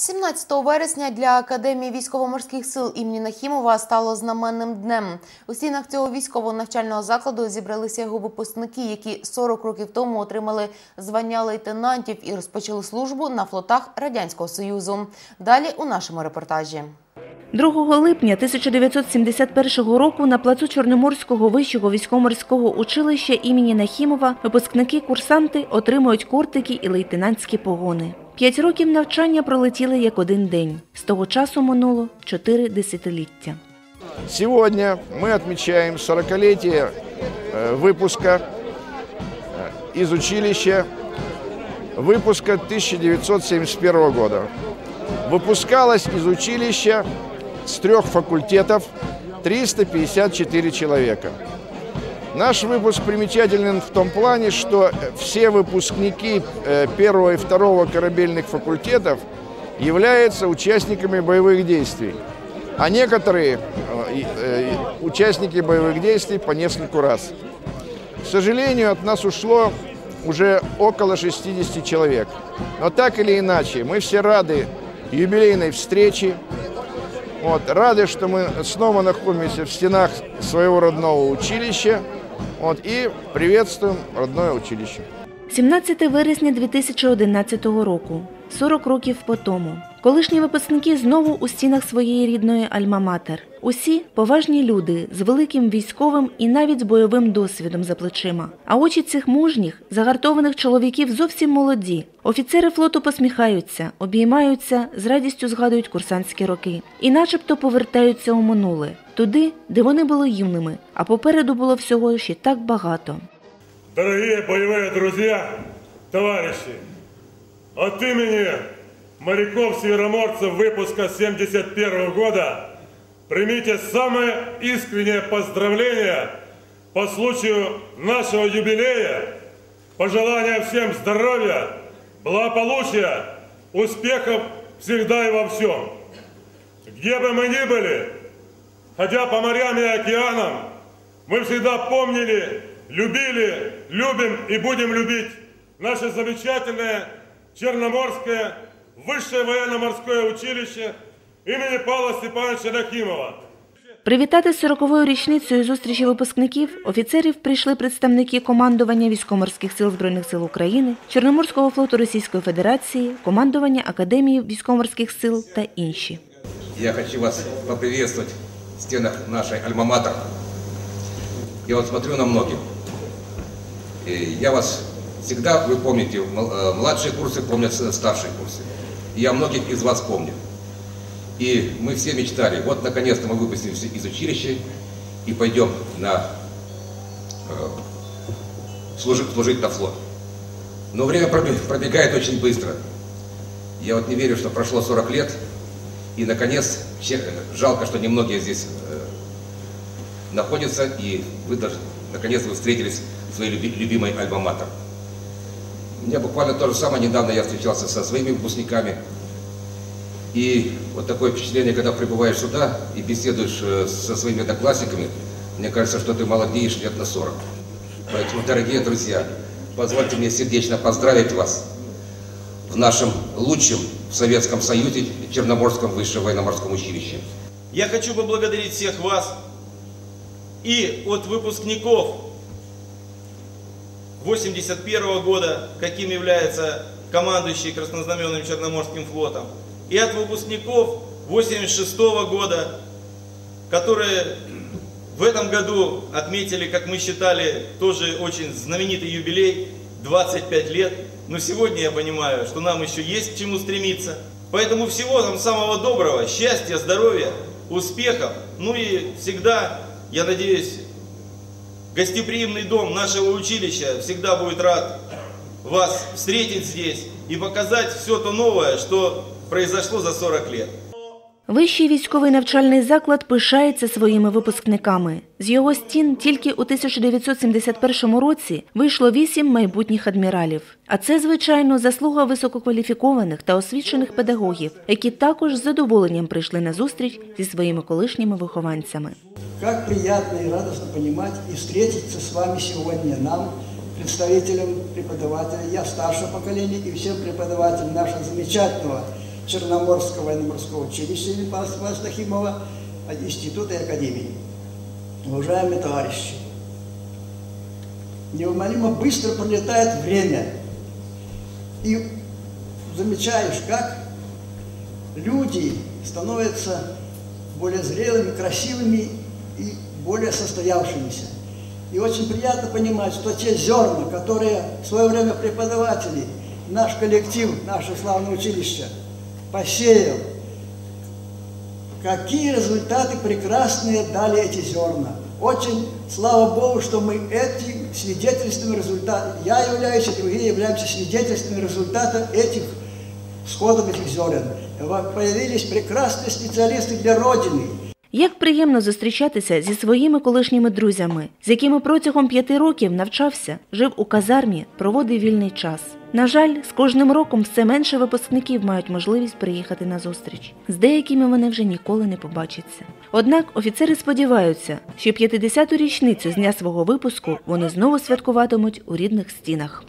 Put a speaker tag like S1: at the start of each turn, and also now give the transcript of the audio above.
S1: 17 вересня для Академії військово-морських сил імені Нахімова стало знаменним днем. У стінах цього військово-навчального закладу зібралися його випускники, які 40 років тому отримали звання лейтенантів і розпочали службу на флотах Радянського Союзу. Далі у нашому репортажі.
S2: 2 липня 1971 року на плацу Чорноморського вищого військово-морського училища імені Нахімова випускники-курсанти отримують кортики і лейтенантські погони. П'ять років навчання пролетіли як один день. З того часу минуло чотири десятиліття.
S3: Сегодня мы отмечаем 40-летие э, выпуска э, из училища, выпуска 1971 года. Выпускалось из училища с трех факультетов 354 человека. Наш выпуск примечателен в том плане, что все выпускники э, первого и второго корабельных факультетов являются участниками боевых действий, а некоторые э, э, участники боевых действий по нескольку раз. К сожалению, от нас ушло уже около 60 человек. Но так или иначе, мы все рады юбилейной встрече, вот, рады, что мы снова находимся в стенах своего родного училища вот, и приветствуем родное училище.
S2: 17 вересня 2011 року, 40 років по тому. Колишні випускники знову у стінах своєї рідної Альма-Матер. Усі поважні люди з великим військовим і навіть бойовим досвідом за плечима. А очі цих мужніх, загартованих чоловіків зовсім молоді. Офіцери флоту посміхаються, обіймаються, з радістю згадують курсантські роки. І начебто повертаються у минуле, туди, де вони були юними, а попереду було всього ще так багато.
S4: Дорогие боевые друзья, товарищи, от имени моряков-североморцев выпуска 71 года примите самое искреннее поздравление по случаю нашего юбилея, пожелания всем здоровья, благополучия, успехов всегда и во всем. Где бы мы ни были, ходя по морям и океанам, мы всегда помнили, любили, любим и будем любить наше замечательное Черноморское высшее военно-морское училище имени Павла Степановича Нахимова.
S2: Привітати з 40-ю річницею зустрічі випускників офіцерів прийшли представники командування військово-морських сил Збройних сил України, Чорноморського флоту Російської Федерації, командування Академії військово-морських сил та інші.
S5: Я хочу вас поприветствовать в стенах нашей Альма-Матер. Я вот смотрю на многих. И я вас всегда, вы помните, мл- э, младшие курсы помнят с- старшие курсы. Я многих из вас помню. И мы все мечтали, вот наконец-то мы выпустимся из училища и пойдем на, э, служить, служить на флот. Но время пробе- пробегает очень быстро. Я вот не верю, что прошло 40 лет, и, наконец, че- жалко, что немногие здесь э, находятся, и вы даже, наконец, вы встретились в своей люби- любимой альма-матер. У меня буквально то же самое, недавно я встречался со своими выпускниками, и вот такое впечатление, когда прибываешь сюда и беседуешь э, со своими одноклассниками, мне кажется, что ты молодеешь лет на 40. Поэтому, дорогие друзья, позвольте мне сердечно поздравить вас в нашем лучшем в Советском Союзе Черноморском высшем военно-морском училище.
S6: Я хочу поблагодарить всех вас и от выпускников 81 года, каким является командующий краснознаменным Черноморским флотом, и от выпускников 86 года, которые в этом году отметили, как мы считали, тоже очень знаменитый юбилей, 25 лет. Но сегодня я понимаю, что нам еще есть к чему стремиться. Поэтому всего нам самого доброго, счастья, здоровья, успехов. Ну и всегда, я надеюсь, гостеприимный дом нашего училища всегда будет рад вас встретить здесь и показать все то новое, что произошло за 40 лет.
S2: Вищий військовий навчальний заклад пишається своїми випускниками. З його стін тільки у 1971 році вийшло вісім майбутніх адміралів. А це, звичайно, заслуга висококваліфікованих та освічених педагогів, які також з задоволенням прийшли на зустріч зі своїми колишніми вихованцями.
S7: Как приятно и радостно понимать и встретиться с вами сегодня нам, представителям преподавателей, я старшего поколения и всем преподавателям нашего замечательного Черноморского военно-морского училища имени Павла Нахимова, института и академии. Уважаемые товарищи, неумолимо быстро пролетает время. И замечаешь, как люди становятся более зрелыми, красивыми и более состоявшимися. И очень приятно понимать, что те зерна, которые в свое время преподаватели, наш коллектив, наше славное училище посеял, какие результаты прекрасные дали эти зерна. Очень слава Богу, что мы этим свидетельствуем результата. Я являюсь, и другие являемся свидетельствами результата этих сходов этих зерен. Появились прекрасные специалисты для Родины.
S2: Як приємно зустрічатися зі своїми колишніми друзями, з якими протягом п'яти років навчався, жив у казармі, проводив вільний час. На жаль, з кожним роком все менше випускників мають можливість приїхати на зустріч. З деякими вони вже ніколи не побачаться. Однак офіцери сподіваються, що 50-ту річницю з дня свого випуску вони знову святкуватимуть у рідних стінах.